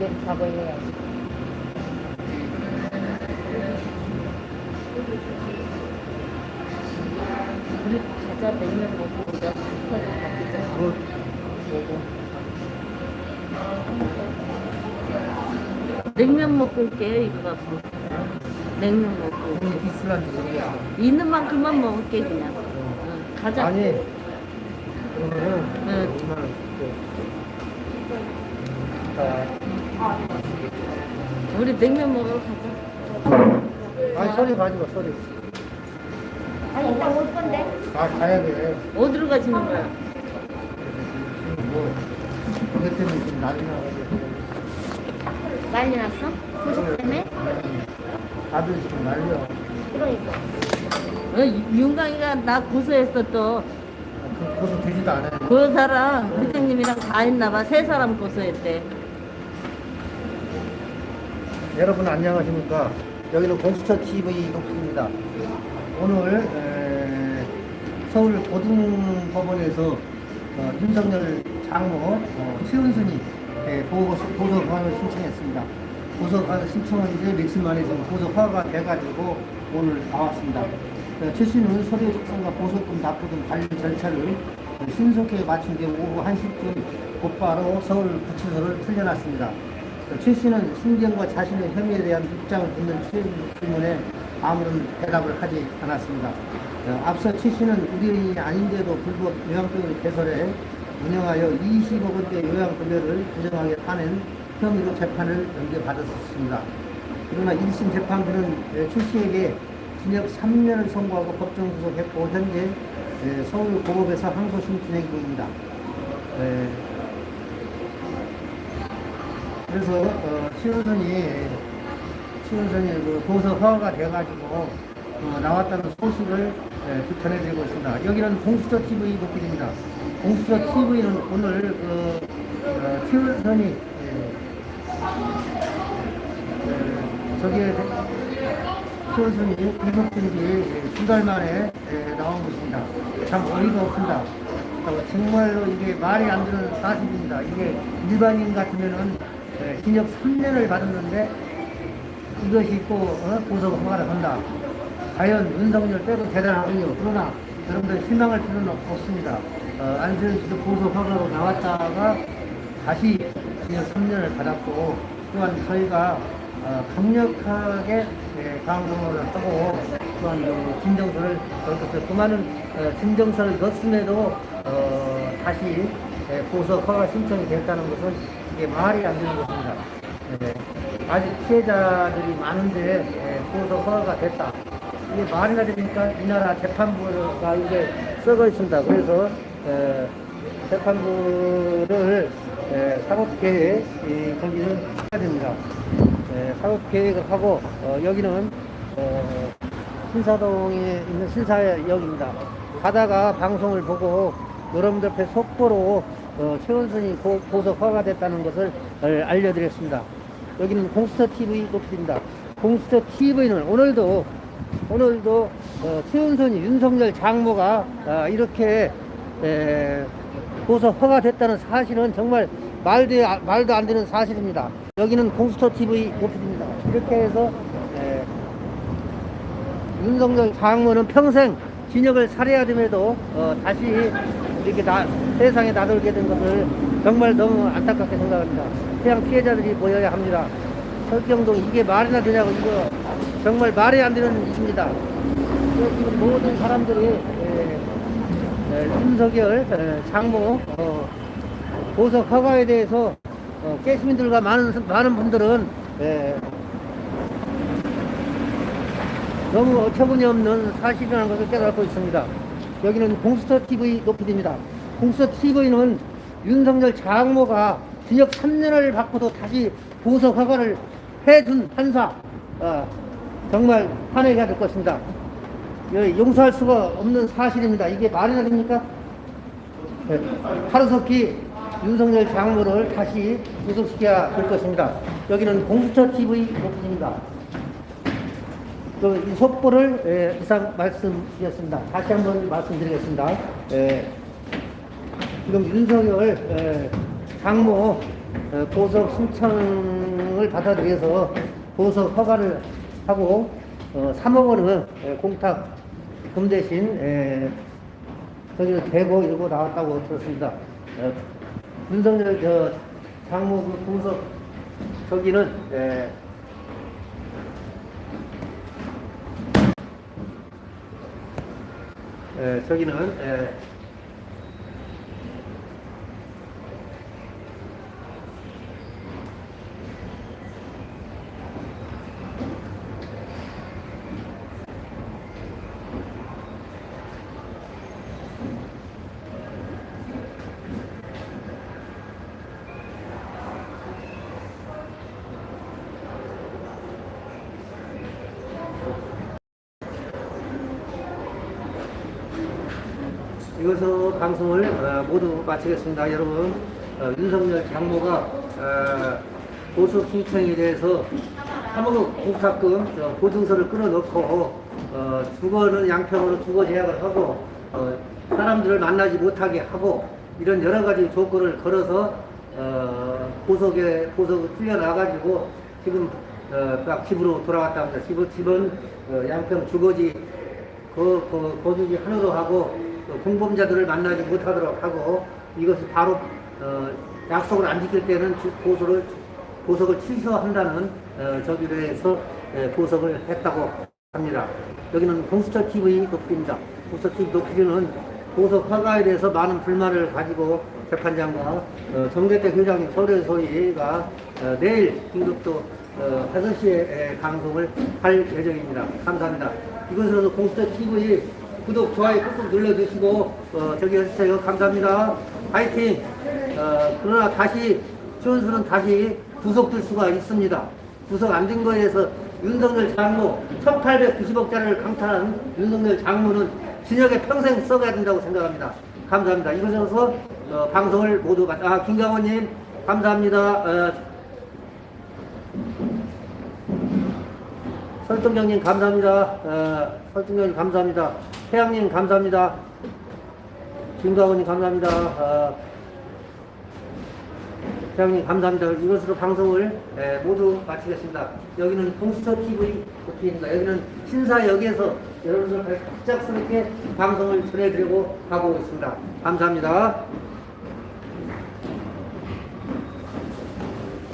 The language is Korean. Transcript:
작업해야지. 우리 가자 냉면 먹고 우리가 스타일 바뀌자. 뭐, 냉면 먹고 올게 이거 갖고. 냉면 먹고. 비슬란지 모르겠어. 있는 만큼만 먹을게 그냥. 응, 가자. 아니, 오늘은 응. 정말 자, 우리 냉면 먹으러 가자. 아니 소리 가지고 소리. 아니 이따 올 건데. 아 가야 돼. 어디로 가시는 거야? 지금 뭐 그것 때문에 지금 난리 나가지고 난리 났어? 소식 때문에? 다들 지금 난리야. 그러니까. 어, 윤강이가 나 고소했어 또. 그 고소 되지도 않아요. 그 사람 회장님이랑 다 했나봐. 세 사람 고소했대. 여러분 안녕하십니까? 여기는 공수처 TV 녹입니다. 오늘 에, 서울 고등법원에서 어, 윤석열 장모 어, 최은순이 고소 허가를 신청했습니다. 고소 허가 신청한 지 며칠 만에 고소 허가가 돼가지고 오늘 나왔습니다. 어, 최 씨는 서류 작성과 보석금 납부 등 관련 절차를 신속하게 마친 뒤 오후 1시쯤 곧바로 서울 구치소를 풀려났습니다. 최 씨는 신경과 자신의 혐의에 대한 입장을 묻는 질문에 아무런 대답을 하지 않았습니다. 어, 앞서 최 씨는 의료인이 아닌데도 불법 요양병을 개설해 운영하여 20억 원대 요양급여를 부정하게 타낸 혐의로 재판을 연계받았습니다. 그러나 1심 재판부는 에, 최 씨에게 징역 3년을 선고하고 법정 구속했고 현재 에, 서울 고법에서 항소심 진행 중입니다. 에, 그래서 어, 최우선이 최우선이 그 고소 허가가 돼가지고 어, 나왔다는 소식을 예, 전해드리고 있습니다. 여기는 공수처 TV 녹길입니다. 공수처 TV는 오늘 그 어, 최우선이 예, 예, 저기에 최우선이 구속된 지두달 만에 예, 나온 것입니다. 참 어이가 없습니다. 어, 정말로 이게 말이 안 되는 사실입니다. 이게 일반인 같으면은 예, 징역 3년을 받았는데 이것이 또 어? 고소 허가를 한다. 과연 윤석열 때도 대단하군요. 그러나 여러분들 실망할 필요는 없습니다. 어, 안세현 씨도 고소 허가로 나왔다가 다시 징역 3년을 받았고 또한 저희가 어, 강력하게 예, 방송을 하고 또한 그 진정서를 넣었어요. 그 많은 어, 진정서를 넣었음에도 어, 다시 예, 고소 허가 신청이 됐다는 것은 이게 말이 안 되는 것입니다. 예, 아직 피해자들이 많은데 예, 고소 허가가 됐다. 이게 말이나 됩니까? 이 나라 재판부가 이게 썩어 있습니다. 그래서 에, 재판부를 에, 사법계획 이, 거기는 해야 됩니다. 에, 사법계획을 하고 어, 여기는 어, 신사동에 있는 신사역입니다. 가다가 방송을 보고 여러분들 앞에 속보로 어, 최원순이 고, 고소 허가됐다는 것을 어, 알려드렸습니다. 여기는 공수처 TV 높입니다. 공수처 TV는 오늘도 오늘도 어, 최은선이 윤석열 장모가 아, 이렇게 에, 고소 허가됐다는 사실은 정말 말도, 말도 안 되는 사실입니다. 여기는 공수처 TV 높입니다. 이렇게 해서 에, 윤석열 장모는 평생 진역을 살해야 됨에도 어, 다시 이렇게 나, 세상에 나돌게 된 것을 정말 너무 안타깝게 생각합니다. 태양 피해자들이 모여야 합니다. 설경동 이게 말이나 되냐고 이거 정말 말이 안 되는 일입니다. 그래서 지금 모든 사람들이 에, 에, 윤석열 에, 장모 어, 보석 허가에 대해서 어, 깨시민들과 많은 많은 분들은 에, 너무 어처구니 없는 사실이라는 것을 깨닫고 있습니다. 여기는 공수처 TV 높이입니다. 공수처 TV는 윤석열 장모가 징역 3년을 받고도 다시 보석 허가를 해준 판사 어, 정말 화내게 될 것입니다. 여- 용서할 수가 없는 사실입니다. 이게 말이나 됩니까? 네, 하루속히 윤석열 장모를 다시 구속시켜야 될 것입니다. 여기는 공수처 TV 높이입니다. 그, 이 속보를 예, 이상 말씀드렸습니다. 다시 한번 말씀드리겠습니다. 예, 지금 윤석열 예, 장모 어, 보석 신청을 받아들여서 보석 허가를 하고 어, 3억 원은 에, 공탁 금 대신 에, 저기 대고 이러고 나왔다고 들었습니다. 어, 윤석열 저 장모 그 보석 저기는 에, 저기는 에, 이것으로 방송을 어, 모두 마치겠습니다. 여러분, 어, 윤석열 장모가 어, 보석 신청에 대해서 3억 공탁금 저 보증서를 끊어놓고 어, 주거는 양평으로 주거 제약을 하고 어, 사람들을 만나지 못하게 하고 이런 여러 가지 조건을 걸어서 어, 보석에 보석을 풀려나가지고 지금 어, 딱 집으로 돌아왔다 합니다. 집은, 양평 주거지 거주지 하나로 하고 그 공범자들을 만나지 못하도록 하고 이것이 바로 어, 약속을 안 지킬 때는 주- 보석을 보석을 취소한다는 어, 저기로 해서 예, 보석을 했다고 합니다. 여기는 공수처 TV 높이입니다. 공수처 TV 높이는 보석 허가에 대해서 많은 불만을 가지고 재판장과 어, 정대택 회장님 서울에서희가 어, 내일 긴급도 어, 5시에 방송을 할 예정입니다. 감사합니다. 이것으로 공수처 TV 구독, 좋아요 꾹꾹 눌러주시고 어, 저기 해주세요. 감사합니다. 파이팅! 어, 그러나 다시 시원수는 다시 구속될 수가 있습니다. 구속 안 된 거에 대해서 윤석열 장모 1890억짜리를 강탈한 윤석열 장모는 진역에 평생 써가야 된다고 생각합니다. 감사합니다. 이것으로서 어, 방송을 모두 마, 아 김강원님 감사합니다. 어, 설동경님 감사합니다. 어, 설동경님 감사합니다. 태양님 감사합니다. 김가원님 감사합니다. 어, 태양님 감사합니다. 이것으로 방송을 에, 모두 마치겠습니다. 여기는 공수처 TV 고피입니다. 여기는 신사역에서 여러분들 갑작스럽게 방송을 전해드리고 가고 있습니다. 감사합니다.